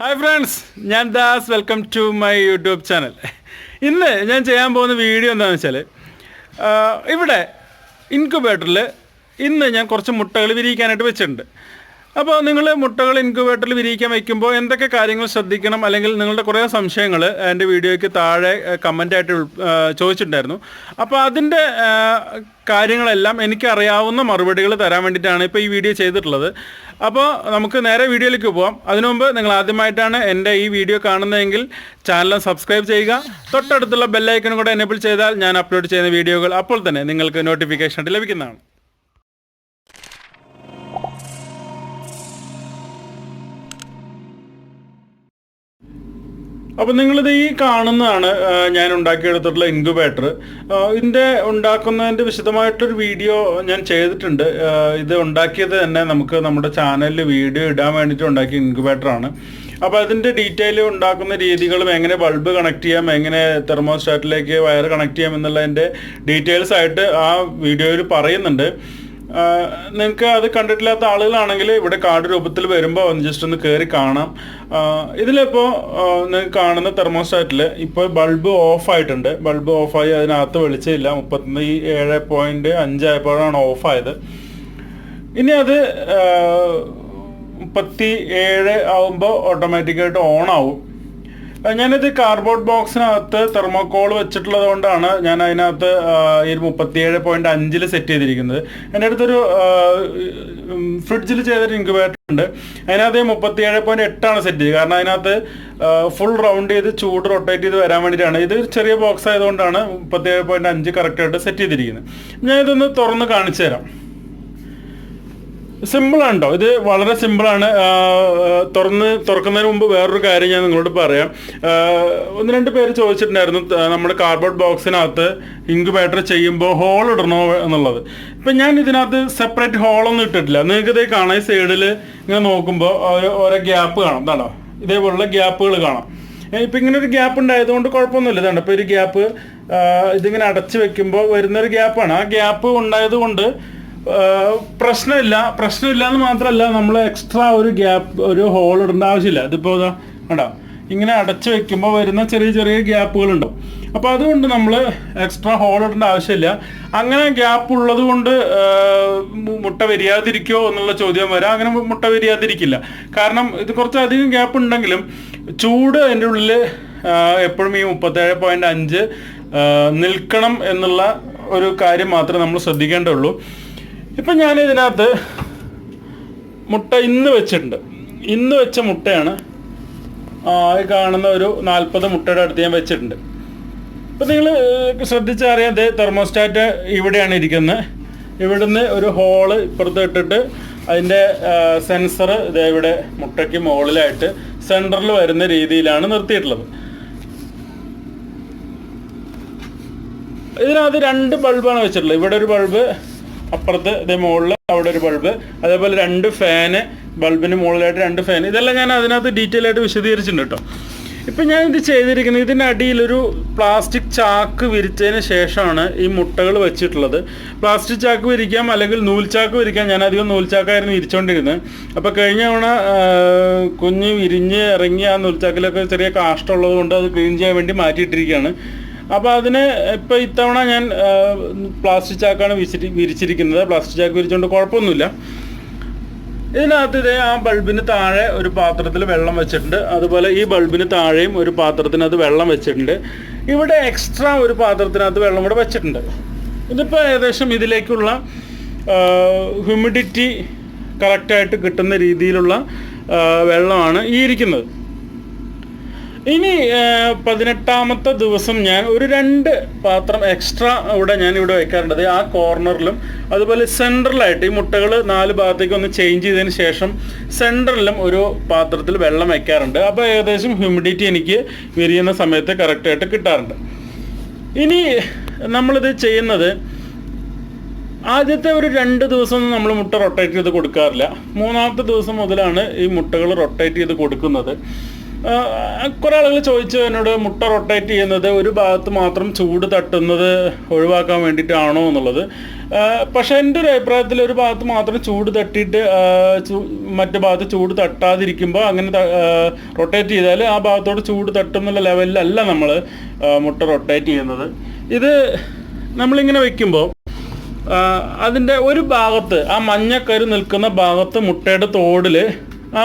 Hi friends ഞാൻ Das. Welcome to my YouTube channel ഇന്ന് ഞാൻ ചെയ്യാൻ പോകുന്ന വീഡിയോ എന്താണെന്ന് വെച്ചാൽ ഇവിടെ ഇൻക്യുബേറ്ററിൽ ഇന്ന് ഞാൻ കുറച്ച് മുട്ടകൾ വിരിയിക്കാനായിട്ട് വെച്ചിട്ടുണ്ട്. അപ്പോൾ നിങ്ങൾ മുട്ടകൾ ഇൻക്യുബേറ്ററിൽ വിരിയിക്കാൻ വയ്ക്കുമ്പോൾ എന്തൊക്കെ കാര്യങ്ങൾ ശ്രദ്ധിക്കണം? അല്ലെങ്കിൽ നിങ്ങളുടെ കുറേ സംശയങ്ങൾ എന്റെ വീഡിയോയ്ക്ക് താഴെ കമന്റായിട്ട് ചോദിച്ചിട്ടുണ്ടായിരുന്നു. അപ്പോൾ അതിന്റെ കാര്യങ്ങളെല്ലാം എനിക്കറിയാവുന്ന മറുപടികൾ തരാൻ വേണ്ടിയിട്ടാണ് ഇപ്പോൾ ഈ വീഡിയോ ചെയ്തിട്ടുള്ളത്. അപ്പോൾ നമുക്ക് നേരെ വീഡിയോയിലേക്ക് പോവാം. അതിനു മുമ്പ് നിങ്ങൾ ആദ്യമായിട്ടാണ് എന്റെ ഈ വീഡിയോ കാണുന്നതെങ്കിൽ ചാനൽ സബ്സ്ക്രൈബ് ചെയ്യുക. തൊട്ടടുത്തുള്ള ബെല്ലൈക്കനും കൂടെ എനേബിൾ ചെയ്താൽ ഞാൻ അപ്ലോഡ് ചെയ്യുന്ന വീഡിയോകൾ അപ്പോൾ തന്നെ നിങ്ങൾക്ക് നോട്ടിഫിക്കേഷൻ ആയിട്ട് ലഭിക്കുന്നതാണ്. അപ്പോൾ നിങ്ങളിത് ഈ കാണുന്നതാണ് ഞാൻ ഉണ്ടാക്കിയെടുത്തിട്ടുള്ള ഇൻക്യുബേറ്റർ ഇതിന്റെ ഉണ്ടാക്കുന്നതിന്റെ വിശദമായിട്ടൊരു വീഡിയോ ഞാൻ ചെയ്തിട്ടുണ്ട്. ഇത് ഉണ്ടാക്കിയത് തന്നെ നമുക്ക് നമ്മുടെ ചാനലിൽ വീഡിയോ ഇടാൻ വേണ്ടിയിട്ട് ഉണ്ടാക്കിയ ഇൻക്യുബേറ്ററാണ് അപ്പോൾ അതിന്റെ ഡീറ്റെയിൽ ഉണ്ടാക്കുന്ന രീതികളും എങ്ങനെ ബൾബ് കണക്ട് ചെയ്യാം എങ്ങനെ തെർമോസ്റ്റാറ്റിലേക്ക് വയർ കണക്ട് ചെയ്യാം എന്നുള്ളതിന്റെ ഡീറ്റെയിൽസ് ആയിട്ട് ആ വീഡിയോയിൽ പറയുന്നുണ്ട്. നിങ്ങൾക്ക് അത് കണ്ടിട്ടില്ലാത്ത ആളുകളാണെങ്കിൽ ഇവിടെ കാർഡ് രൂപത്തിൽ വരുമ്പോൾ ഒന്ന് ജസ്റ്റ് ഒന്ന് കയറി കാണാം. ഇതിലിപ്പോൾ നിങ്ങൾ കാണുന്ന തെർമോസ്റ്റാറ്റിൽ ഇപ്പോൾ ബൾബ് ഓഫ് ആയിട്ടുണ്ട്. ബൾബ് ഓഫായി അതിനകത്ത് വെളിച്ചമില്ല. മുപ്പത്തി ഏഴ് പോയിന്റ് അഞ്ചായപ്പോഴാണ് ഓഫായത് ഇനി അത് മുപ്പത്തി ഏഴ് ആവുമ്പോൾ ഓട്ടോമാറ്റിക്കായിട്ട് ഓൺ ആവും. ഞാനിത് കാർഡ്ബോർഡ് ബോക്സിനകത്ത് തെർമോക്കോൾ വെച്ചിട്ടുള്ളത് കൊണ്ടാണ് ഞാൻ അതിനകത്ത് ഈ മുപ്പത്തിയേഴ് പോയിന്റ് അഞ്ചിൽ സെറ്റ് ചെയ്തിരിക്കുന്നത്. എന്റെ അടുത്തൊരു ഫ്രിഡ്ജിൽ ചെയ്തൊരു ഇൻക്യുബേറ്റർ ഉണ്ട്. അതിനകത്ത് മുപ്പത്തിയേഴ് പോയിന്റ് എട്ടാണ് സെറ്റ് ചെയ്തത്. കാരണം അതിനകത്ത് ഫുൾ റൗണ്ട് ചെയ്ത് ചൂട് റൊട്ടേറ്റ് ചെയ്ത് വരാൻ വേണ്ടിയിട്ടാണ്. ഇത് ചെറിയ ബോക്സ് ആയതുകൊണ്ടാണ് മുപ്പത്തിയേഴ് പോയിന്റ് അഞ്ച് കറക്റ്റായിട്ട് സെറ്റ് ചെയ്തിരിക്കുന്നത്. ഞാൻ ഇതൊന്ന് തുറന്ന് കാണിച്ചു തരാം. സിമ്പിളാണ് കേട്ടോ ഇത് വളരെ സിമ്പിളാണ് തുറന്ന് തുറക്കുന്നതിന് മുമ്പ് വേറൊരു കാര്യം ഞാൻ നിങ്ങളോട് പറയാം. ഒന്ന് രണ്ട് പേര് ചോദിച്ചിട്ടുണ്ടായിരുന്നു നമ്മുടെ കാർഡ്ബോർഡ് ബോക്സിനകത്ത് ഇൻക്യുബേറ്റർ ചെയ്യുമ്പോൾ ഹോൾ ഇടണോ എന്നുള്ളത്. ഇപ്പം ഞാൻ ഇതിനകത്ത് സെപ്പറേറ്റ് ഹോളൊന്നും ഇട്ടിട്ടില്ല. നിങ്ങൾക്ക് ഇതേ കാണാം. ഈ സൈഡിൽ ഇങ്ങനെ നോക്കുമ്പോൾ ഓരോ ഗ്യാപ്പ് കാണാം. ഇതാണോ? ഇതേപോലുള്ള ഗ്യാപ്പുകൾ കാണാം. ഇപ്പം ഇങ്ങനെ ഒരു ഗ്യാപ്പ് ഉണ്ടായതുകൊണ്ട് കുഴപ്പമൊന്നുമില്ല. ഇതാണ്? ഇപ്പോൾ ഒരു ഗ്യാപ്പ് ഇതിങ്ങനെ അടച്ചു വെക്കുമ്പോൾ വരുന്നൊരു ഗ്യാപ്പാണ് ആ ഗ്യാപ്പ് ഉണ്ടായത് കൊണ്ട് ആഹ് പ്രശ്നമില്ല പ്രശ്നമില്ല. എന്ന് മാത്രമല്ല നമ്മൾ എക്സ്ട്രാ ഒരു ഗ്യാപ്പ് ഒരു ഹോൾ ഇടേണ്ട ആവശ്യമില്ല. ഇതിപ്പോൾ ഇതാ കണ്ടോ? ഇങ്ങനെ അടച്ചു വെക്കുമ്പോൾ വരുന്ന ചെറിയ ചെറിയ ഗ്യാപ്പുകൾ ഗ്യാപ്പുകളുണ്ടാവും അപ്പോൾ അതുകൊണ്ട് നമ്മൾ എക്സ്ട്രാ ഹോൾ ഇടേണ്ട ആവശ്യമില്ല. അങ്ങനെ ഗ്യാപ്പ് ഉള്ളത് കൊണ്ട് മുട്ട വരിയാതിരിക്കോ എന്നുള്ള ചോദ്യം വരാം. അങ്ങനെ മുട്ട വരിയാതിരിക്കില്ല. കാരണം ഇത് കുറച്ചധികം ഗ്യാപ്പ് ഉണ്ടെങ്കിലും ചൂട് അതിന്റെ ഉള്ളിൽ എപ്പോഴും ഈ മുപ്പത്തേഴ് പോയിന്റ് അഞ്ച് നിൽക്കണം എന്നുള്ള ഒരു കാര്യം മാത്രമേ നമ്മൾ ശ്രദ്ധിക്കേണ്ടുള്ളൂ. ഇപ്പം ഞാൻ ഇതിനകത്ത് മുട്ട ഇന്ന് വെച്ചിട്ടുണ്ട്. ഇന്ന് വെച്ച മുട്ടയാണ് ഈ കാണുന്ന ഒരു നാൽപ്പത് മുട്ടയുടെ അടുത്ത് ഞാൻ വെച്ചിട്ടുണ്ട്. ഇപ്പം നിങ്ങൾ ശ്രദ്ധിച്ചറിയാം അതേ തെർമോസ്റ്റാറ്റ് ഇവിടെയാണ് ഇരിക്കുന്നത്. ഇവിടുന്ന് ഒരു ഹോൾ ഇപ്പുറത്ത് ഇട്ടിട്ട് അതിന്റെ സെൻസർ ഇതേ ഇവിടെ മുട്ടയ്ക്ക് മുകളിലായിട്ട് സെന്ററിൽ വരുന്ന രീതിയിലാണ് നിർത്തിയിട്ടുള്ളത്. ഇതിനകത്ത് രണ്ട് ബൾബാണ് വെച്ചിട്ടുള്ളത്. ഇവിടെ ഒരു ബൾബ് അപ്പുറത്ത് ഇതേ മുകളിൽ അവിടെ ഒരു ബൾബ് അതേപോലെ രണ്ട് ഫാന് ബൾബിന് മുകളിലായിട്ട് രണ്ട് ഫാൻ ഇതെല്ലാം ഞാൻ അതിനകത്ത് ഡീറ്റെയിൽ ആയിട്ട് വിശദീകരിച്ചിട്ടുണ്ട് കേട്ടോ ഇപ്പം ഞാൻ ഇത് ചെയ്തിരിക്കുന്നത് ഇതിന്റെ അടിയിലൊരു പ്ലാസ്റ്റിക് ചാക്ക് വിരിച്ചതിന് ശേഷമാണ് ഈ മുട്ടകൾ വെച്ചിട്ടുള്ളത്. പ്ലാസ്റ്റിക് ചാക്ക് വിരിക്കാം അല്ലെങ്കിൽ നൂൽച്ചാക്ക് വിരിക്കാം. ഞാൻ അധികം നൂൽച്ചാക്കായിരുന്നു വിരിച്ചുകൊണ്ടിരുന്നത് അപ്പോൾ കഴിഞ്ഞ തവണ കുഞ്ഞ് വിരിഞ്ഞ് ഇറങ്ങി ആ നൂൽച്ചാക്കിലൊക്കെ ചെറിയ കാഷ്ടമുള്ളത് കൊണ്ട് അത് ക്ലീൻ ചെയ്യാൻ വേണ്ടി മാറ്റിയിട്ടിരിക്കുകയാണ്. അപ്പോൾ അതിന് ഇപ്പോൾ ഇത്തവണ ഞാൻ പ്ലാസ്റ്റിക് ചാക്കാണ് വിരിച്ചിരിക്കുന്നത്. പ്ലാസ്റ്റിക് ചാക്ക് വിരിച്ചുകൊണ്ട് കുഴപ്പമൊന്നുമില്ല ഇതിനകത്ത് ഇതേ ആ ബൾബിന് താഴെ ഒരു പാത്രത്തിൽ വെള്ളം വെച്ചിട്ടുണ്ട്. അതുപോലെ ഈ ബൾബിന് താഴെയും ഒരു പാത്രത്തിനകത്ത് വെള്ളം വെച്ചിട്ടുണ്ട്. ഇവിടെ എക്സ്ട്രാ ഒരു പാത്രത്തിനകത്ത് വെള്ളം കൂടെ വെച്ചിട്ടുണ്ട്. ഇതിപ്പോൾ ഏകദേശം ഇതിലേക്കുള്ള ഹ്യൂമിഡിറ്റി കറക്റ്റായിട്ട് കിട്ടുന്ന രീതിയിലുള്ള വെള്ളമാണ് ഈ ഇരിക്കുന്നത്. ഇനി പതിനെട്ടാമത്തെ ദിവസം ഞാൻ ഒരു രണ്ട് പാത്രം എക്സ്ട്രാ ഇവിടെ ഞാൻ ഇവിടെ വെക്കാറുണ്ട്. ആ കോർണറിലും അതുപോലെ സെൻട്രലായിട്ട് ഈ മുട്ടകൾ നാല് ഭാഗത്തേക്ക് ഒന്ന് ചേഞ്ച് ചെയ്തതിന് ശേഷം സെൻട്രലിലും ഒരു പാത്രത്തിൽ വെള്ളം വെക്കാറുണ്ട്. അപ്പോൾ ഏകദേശം ഹ്യൂമിഡിറ്റി എനിക്ക് വിരിയുന്ന സമയത്ത് കറക്റ്റായിട്ട് കിട്ടാറുണ്ട്. ഇനി നമ്മളിത് ചെയ്യുന്നത് ആദ്യത്തെ ഒരു രണ്ട് ദിവസം നമ്മൾ മുട്ട റൊട്ടേറ്റ് ചെയ്ത് കൊടുക്കാറില്ല. മൂന്നാമത്തെ ദിവസം മുതലാണ് ഈ മുട്ടകൾ റൊട്ടേറ്റ് ചെയ്ത് കൊടുക്കുന്നത്. കുറെ ആളുകൾ ചോദിച്ചു എന്നോട് മുട്ട റൊട്ടേറ്റ് ചെയ്യുന്നത് ഒരു ഭാഗത്ത് മാത്രം ചൂട് തട്ടുന്നത് ഒഴിവാക്കാൻ വേണ്ടിയിട്ടാണോ എന്നുള്ളത്. പക്ഷേ എന്റെ ഒരു അഭിപ്രായത്തിൽ ഒരു ഭാഗത്ത് മാത്രം ചൂട് തട്ടിയിട്ട് മറ്റു ഭാഗത്ത് ചൂട് തട്ടാതിരിക്കുമ്പോൾ അങ്ങനെ റൊട്ടേറ്റ് ചെയ്താൽ ആ ഭാഗത്തോട് ചൂട് തട്ടുന്നുള്ള ലെവലിലല്ല നമ്മൾ മുട്ട റൊട്ടേറ്റ് ചെയ്യുന്നത്. ഇത് നമ്മളിങ്ങനെ വെക്കുമ്പോൾ അതിന്റെ ഒരു ഭാഗത്ത് ആ മഞ്ഞക്കരു നിൽക്കുന്ന ഭാഗത്ത് മുട്ടയുടെ തോടിൽ ആ,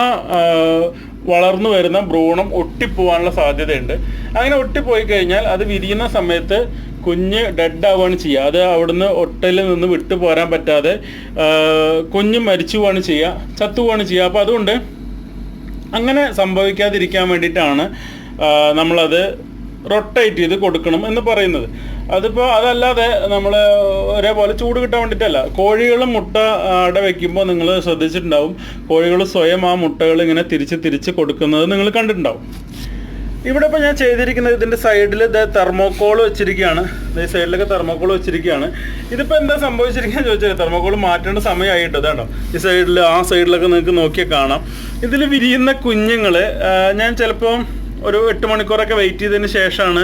വളർന്നു വരുന്ന ഭ്രൂണം ഒട്ടിപ്പോവാനുള്ള സാധ്യതയുണ്ട്. അങ്ങനെ ഒട്ടിപ്പോയി കഴിഞ്ഞാൽ അത് വിരിയുന്ന സമയത്ത് കുഞ്ഞ് ഡെഡ് ആവുകയാണ് ചെയ്യുക. അത് അവിടുന്ന് ഒട്ടലിൽ നിന്ന് വിട്ടു പോരാൻ പറ്റാതെ കുഞ്ഞ് മരിച്ചു പോവാണ് ചെയ്യുക ചത്തുപോവാണ് ചെയ്യുക. അപ്പോൾ അതുകൊണ്ട് അങ്ങനെ സംഭവിക്കാതിരിക്കാൻ വേണ്ടിയിട്ടാണ് നമ്മളത് റൊട്ടേറ്റ് ചെയ്ത് കൊടുക്കണം എന്ന് പറയുന്നത്. അതിപ്പോൾ അതല്ലാതെ നമ്മൾ ഒരേപോലെ ചൂട് കിട്ടാൻ വേണ്ടിയിട്ടല്ല കോഴികൾ മുട്ട അട വയ്ക്കുമ്പോൾ നിങ്ങൾ ശ്രദ്ധിച്ചിട്ടുണ്ടാവും. കോഴികൾ സ്വയം ആ മുട്ടകൾ ഇങ്ങനെ തിരിച്ച് തിരിച്ച് കൊടുക്കുന്നത് നിങ്ങൾ കണ്ടിട്ടുണ്ടാവും. ഇവിടെ ഇപ്പോൾ ഞാൻ ചെയ്തിരിക്കുന്നത് ഇതിന്റെ സൈഡിൽ ഇത് തെർമോക്കോൾ വെച്ചിരിക്കുകയാണ് ഈ സൈഡിലൊക്കെ തെർമോക്കോൾ വെച്ചിരിക്കുകയാണ് ഇതിപ്പോൾ എന്താ സംഭവിച്ചിരിക്കുകയെന്ന് ചോദിച്ചാൽ തെർമോക്കോൾ മാറ്റേണ്ട സമയമായിട്ട് അതാണോ ഈ സൈഡിൽ ആ സൈഡിലൊക്കെ നിങ്ങൾക്ക് നോക്കിയാൽ കാണാം. ഇതിൽ വിരിയുന്ന കുഞ്ഞുങ്ങൾ ഞാൻ ചിലപ്പോൾ ഒരു എട്ട് മണിക്കൂറൊക്കെ വെയിറ്റ് ചെയ്തതിന് ശേഷമാണ്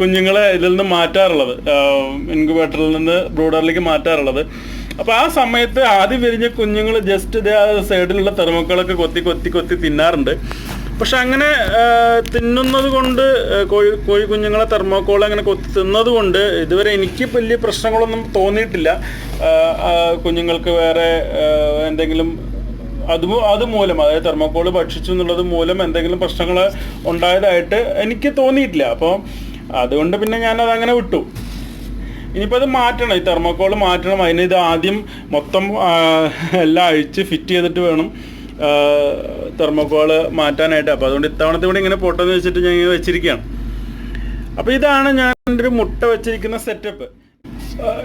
കുഞ്ഞുങ്ങളെ ഇതിൽ നിന്ന് മാറ്റാറുള്ളത്. ഇൻക്യുബേറ്ററിൽ നിന്ന് ബ്രൂഡറിലേക്ക് മാറ്റാറുള്ളത്. അപ്പോൾ ആ സമയത്ത് ആദ്യം വിരിഞ്ഞ കുഞ്ഞുങ്ങൾ ജസ്റ്റ് ഇതേ ആ സൈഡിലുള്ള തെർമക്കളൊക്കെ കൊത്തി കൊത്തി കൊത്തി തിന്നാറുണ്ട്. പക്ഷെ അങ്ങനെ തിന്നുന്നത് കൊണ്ട് കോഴി കോഴി കുഞ്ഞുങ്ങളെ തെർമോക്കോൾ അങ്ങനെ കൊത്തി തിന്നത് കൊണ്ട് ഇതുവരെ എനിക്ക് വലിയ പ്രശ്നങ്ങളൊന്നും തോന്നിയിട്ടില്ല. കുഞ്ഞുങ്ങൾക്ക് വേറെ എന്തെങ്കിലും അത് അതുമൂലം അത് മൂലം അതായത് തെർമോക്കോൾ ഭക്ഷിച്ചു എന്നുള്ളത് മൂലം എന്തെങ്കിലും പ്രശ്നങ്ങൾ ഉണ്ടായതായിട്ട് എനിക്ക് തോന്നിയിട്ടില്ല. അപ്പോൾ അതുകൊണ്ട് പിന്നെ ഞാനത് അങ്ങനെ വിട്ടു. ഇനിയിപ്പോൾ അത് മാറ്റണം. ഈ തെർമോക്കോൾ മാറ്റണം. അതിന് ഇത് ആദ്യം മൊത്തം എല്ലാം അഴിച്ച് ഫിറ്റ് ചെയ്തിട്ട് വേണം തെർമോക്കോൾ മാറ്റാനായിട്ട്. അപ്പോൾ അതുകൊണ്ട് ഇത്തവണത്തെ കൂടി ഇങ്ങനെ പൊട്ടെന്ന് വെച്ചിട്ട് ഞാൻ ഇങ്ങനെ വെച്ചിരിക്കുകയാണ്. അപ്പോൾ ഇതാണ് ഞാൻ എന്റെ ഒരു മുട്ട വെച്ചിരിക്കുന്ന സെറ്റപ്പ്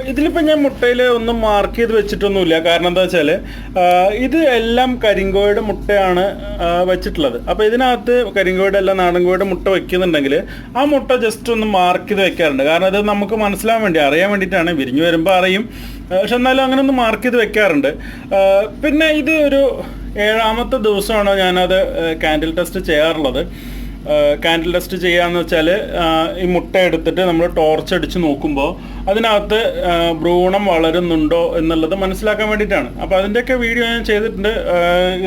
ഇതിലിപ്പോൾ ഞാൻ മുട്ടയിൽ ഒന്നും മാർക്ക് ചെയ്ത് വെച്ചിട്ടൊന്നുമില്ല. കാരണം എന്താ വെച്ചാൽ ഇത് എല്ലാം കരിങ്കോയുടെ മുട്ടയാണ് വെച്ചിട്ടുള്ളത്. അപ്പോൾ ഇതിനകത്ത് കരിങ്കോയുടെ അല്ല നാടൻ കോഴിയുടെ മുട്ട വെക്കുന്നുണ്ടെങ്കിൽ ആ മുട്ട ജസ്റ്റ് ഒന്ന് മാർക്ക് ചെയ്ത് വെക്കാറുണ്ട്. കാരണം അത് നമുക്ക് മനസ്സിലാവാൻ വേണ്ടി അറിയാൻ വേണ്ടിയിട്ടാണ്. വിരിഞ്ഞു വരുമ്പോൾ അറിയും. പക്ഷെ എന്നാലും അങ്ങനെ ഒന്ന് മാർക്ക് ചെയ്ത് വെക്കാറുണ്ട്. പിന്നെ ഇത് ഒരു ഏഴാമത്തെ ദിവസമാണ് ഞാനത് കാൻഡിൽ ടെസ്റ്റ് ചെയ്യാറുള്ളത്. കാൻഡിൽ ടെസ്റ്റ് ചെയ്യാന്ന് വെച്ചാൽ ഈ മുട്ട എടുത്തിട്ട് നമ്മൾ ടോർച്ച് അടിച്ച് നോക്കുമ്പോൾ അതിനകത്ത് ഭ്രൂണം വളരുന്നുണ്ടോ എന്നുള്ളത് മനസ്സിലാക്കാൻ വേണ്ടിയിട്ടാണ്. അപ്പോൾ അതിന്റെയൊക്കെ വീഡിയോ ഞാൻ ചെയ്തിട്ടുണ്ട്.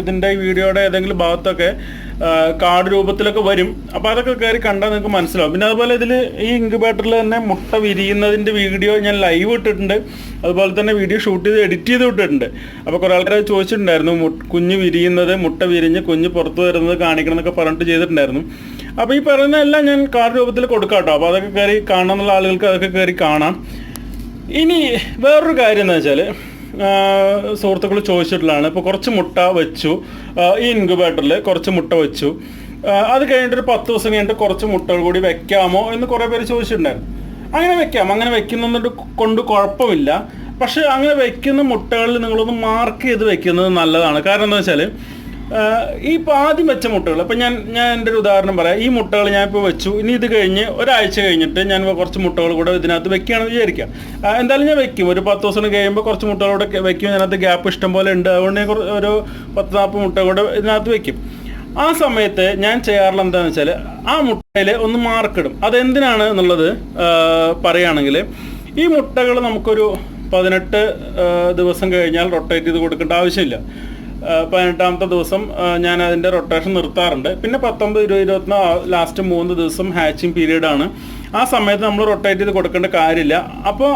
ഇതിന്റെ വീഡിയോയുടെ ഏതെങ്കിലും ഭാഗത്തൊക്കെ കാർഡ് രൂപത്തിലൊക്കെ വരും. അപ്പോൾ അതൊക്കെ കയറി കണ്ടാൽ നിങ്ങൾക്ക് മനസ്സിലാവും. പിന്നെ അതുപോലെ ഇതിൽ ഈ ഇൻക്യുബേറ്ററിൽ തന്നെ മുട്ട വിരിയുന്നതിന്റെ വീഡിയോ ഞാൻ ലൈവ് ഇട്ടിട്ടുണ്ട്. അതുപോലെ തന്നെ വീഡിയോ ഷൂട്ട് ചെയ്ത് എഡിറ്റ് ചെയ്ത് ഇട്ടിട്ടുണ്ട്. അപ്പോൾ കുറേ ആൾക്കാർ ചോദിച്ചിട്ടുണ്ടായിരുന്നു കുഞ്ഞ് വിരിയുന്നത് മുട്ട വിരിഞ്ഞ് കുഞ്ഞ് പുറത്ത് വരുന്നത് കാണിക്കണം എന്നൊക്കെ പറഞ്ഞിട്ട് ചെയ്തിട്ടുണ്ടായിരുന്നു. അപ്പോൾ ഈ പറയുന്ന എല്ലാം ഞാൻ കാർഡ് രൂപത്തിൽ കൊടുക്കാം കേട്ടോ അപ്പോൾ അതൊക്കെ കയറി കാണാനുള്ള ആളുകൾക്ക് അതൊക്കെ കയറി കാണാം. ഇനി വേറൊരു കാര്യം എന്ന് വെച്ചാൽ സുഹൃത്തുക്കൾ ചോദിച്ചിട്ടുള്ളതാണ്. ഇപ്പോൾ കുറച്ച് മുട്ട വെച്ചു. ഈ ഇൻക്യുബേറ്ററിൽ കുറച്ച് മുട്ട വെച്ചു. അത് കഴിഞ്ഞിട്ട് ഒരു പത്ത് ദിവസം കഴിഞ്ഞിട്ട് കുറച്ച് മുട്ടകൾ കൂടി വെക്കാമോ എന്ന് കുറേ പേര് ചോദിച്ചിട്ടുണ്ടായിരുന്നു. അങ്ങനെ വെക്കാം. അങ്ങനെ വെക്കുന്നത് കൊണ്ട് കുഴപ്പമില്ല. പക്ഷെ അങ്ങനെ വെക്കുന്ന മുട്ടകളിൽ നിങ്ങളൊന്ന് മാർക്ക് ചെയ്ത് വെക്കുന്നത് നല്ലതാണ്. കാരണം എന്താ വെച്ചാൽ ഈ ഇപ്പോൾ ആദ്യം വെച്ച മുട്ടകൾ അപ്പം ഞാൻ ഞാൻ എന്റെ ഒരു ഉദാഹരണം പറയാം. ഈ മുട്ടകൾ ഞാൻ ഇപ്പോൾ വെച്ചു. ഇനി ഇത് കഴിഞ്ഞ് ഒരാഴ്ച കഴിഞ്ഞിട്ട് ഞാൻ കുറച്ച് മുട്ടകൾ കൂടെ ഇതിനകത്ത് വെക്കുകയാണെന്ന് വിചാരിക്കാം. എന്തായാലും ഞാൻ വെക്കും. ഒരു പത്ത് ദിവസം കഴിയുമ്പോൾ കുറച്ച് മുട്ടകൾ കൂടെ വെക്കും. ഇതിനകത്ത് ഗ്യാപ്പ് ഇഷ്ടം പോലെ ഉണ്ട്. അതുകൊണ്ട് ഞാൻ ഒരു പത്ത് നാൽപ്പത് മുട്ട കൂടെ ഇതിനകത്ത് വെക്കും. ആ സമയത്ത് ഞാൻ ചെയ്യാറുള്ള എന്താണെന്ന് വെച്ചാൽ ആ മുട്ടയിൽ ഒന്ന് മാർക്കിടും അതെന്തിനാണ് എന്നുള്ളത് പറയുകയാണെങ്കിൽ ഈ മുട്ടകൾ നമുക്കൊരു പതിനെട്ട് ദിവസം കഴിഞ്ഞാൽ റൊട്ടേറ്റ് ചെയ്ത് കൊടുക്കേണ്ട ആവശ്യമില്ല. പതിനെട്ടാമത്തെ ദിവസം ഞാൻ അതിന്റെ റൊട്ടേഷൻ നിർത്താറുണ്ട്. പിന്നെ പത്തൊമ്പത് ഇരുപത് ഇരുപത്തൊന്ന് ലാസ്റ്റ് മൂന്ന് ദിവസം ഹാച്ചിങ് പീരീഡ് ആണ്. ആ സമയത്ത് നമ്മൾ റൊട്ടേറ്റ് ചെയ്ത് കൊടുക്കേണ്ട കാര്യമില്ല. അപ്പോൾ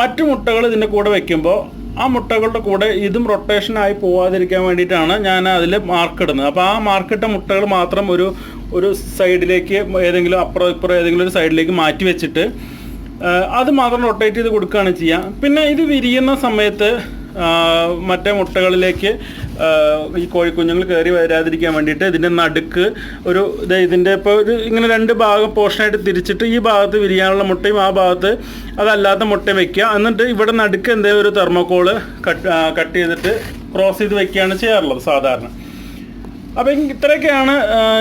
മറ്റു മുട്ടകൾ ഇതിന്റെ കൂടെ വെക്കുമ്പോൾ ആ മുട്ടകളുടെ കൂടെ ഇതും റൊട്ടേഷനായി പോവാതിരിക്കാൻ വേണ്ടിയിട്ടാണ് ഞാൻ അതിൽ മാർക്ക് ഇടുന്നത്. അപ്പോൾ ആ മാർക്കിട്ട മുട്ടകൾ മാത്രം ഒരു ഒരു സൈഡിലേക്ക് ഏതെങ്കിലും അപ്പുറം ഇപ്പുറം ഏതെങ്കിലും ഒരു സൈഡിലേക്ക് മാറ്റി വെച്ചിട്ട് അത് മാത്രം റൊട്ടേറ്റ് ചെയ്ത് കൊടുക്കുകയാണ് ചെയ്യുക പിന്നെ ഇത് വിരിയുന്ന സമയത്ത് മറ്റേ മുട്ടകളിലേക്ക് ഈ കോഴിക്കുഞ്ഞുങ്ങൾ കയറി വരാതിരിക്കാൻ വേണ്ടിയിട്ട് ഇതിന്റെ നടുക്ക് ഒരു ഇത് ഇതിന്റെ ഇപ്പോൾ ഒരു ഇങ്ങനെ രണ്ട് ഭാഗം പോർഷനായിട്ട് തിരിച്ചിട്ട് ഈ ഭാഗത്ത് വിരിയാനുള്ള മുട്ടയും ആ ഭാഗത്ത് അതല്ലാത്ത മുട്ടയും വെക്കുക. എന്നിട്ട് ഇവിടെ നടുക്ക് എന്തെങ്കിലും ഒരു തെർമോക്കോൾ കട്ട് കട്ട് ചെയ്തിട്ട് ക്രോസ് ചെയ്ത് വെക്കുകയാണ് ചെയ്യാറുള്ളത് സാധാരണ. അപ്പം ഇത്രയൊക്കെയാണ്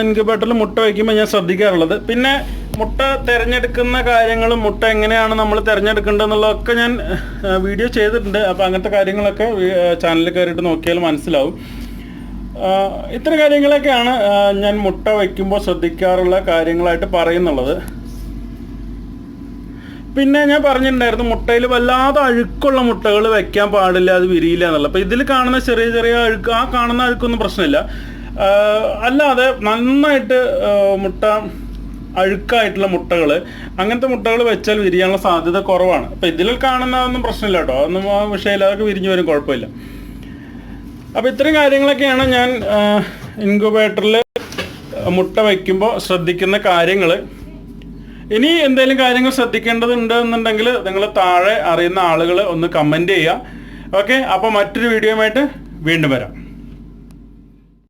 ഇൻക്യുബേറ്ററിൽ മുട്ട വയ്ക്കുമ്പോൾ ഞാൻ ശ്രദ്ധിക്കാറുള്ളത്. പിന്നെ മുട്ട തിരഞ്ഞെടുക്കുന്ന കാര്യങ്ങളും മുട്ട എങ്ങനെയാണ് നമ്മൾ തിരഞ്ഞെടുക്കേണ്ടതെന്നുള്ളതൊക്കെ ഞാൻ വീഡിയോ ചെയ്തിട്ടുണ്ട്. അപ്പോൾ അങ്ങനത്തെ കാര്യങ്ങളൊക്കെ ചാനലിൽ കയറിയിട്ട് നോക്കിയാൽ മനസ്സിലാവും. ഇത്തരം കാര്യങ്ങളൊക്കെയാണ് ഞാൻ മുട്ട വയ്ക്കുമ്പോൾ ശ്രദ്ധിക്കാറുള്ള കാര്യങ്ങളായിട്ട് പറയുന്നുള്ളത്. പിന്നെ ഞാൻ പറഞ്ഞിട്ടുണ്ടായിരുന്നു മുട്ടയിൽ വല്ലാതെ അഴുക്കുള്ള മുട്ടകൾ വെക്കാൻ പാടില്ല അത് വിരിയില്ല എന്നുള്ളത്. അപ്പോൾ ഇതിൽ കാണുന്ന ചെറിയ ചെറിയ അഴുക്ക് ആ കാണുന്ന അഴുക്കൊന്നും പ്രശ്നമില്ല. അല്ലാതെ നന്നായിട്ട് മുട്ട അഴുക്കായിട്ടുള്ള മുട്ടകൾ അങ്ങനത്തെ മുട്ടകൾ വെച്ചാൽ വിരിയാനുള്ള സാധ്യത കുറവാണ്. അപ്പോൾ ഇതിൽ കാണുന്നതൊന്നും പ്രശ്നമില്ല കേട്ടോ. അതൊന്നും ആ വിഷയമില്ല. അതൊക്കെ വിരിഞ്ഞു വരും കുഴപ്പമില്ല. അപ്പോൾ ഇത്രയും കാര്യങ്ങളൊക്കെയാണ് ഞാൻ ഇൻക്യുബേറ്ററിൽ മുട്ട വയ്ക്കുമ്പോൾ ശ്രദ്ധിക്കുന്ന കാര്യങ്ങൾ ഇനി എന്തെങ്കിലും കാര്യങ്ങൾ ശ്രദ്ധിക്കേണ്ടതുണ്ട് എന്നുണ്ടെങ്കിൽ നിങ്ങൾ താഴെ അറിയുന്ന ആളുകൾ ഒന്ന് കമന്റ് ചെയ്യുക. ഓക്കെ? അപ്പോൾ മറ്റൊരു വീഡിയോയുമായിട്ട് വീണ്ടും വരാം.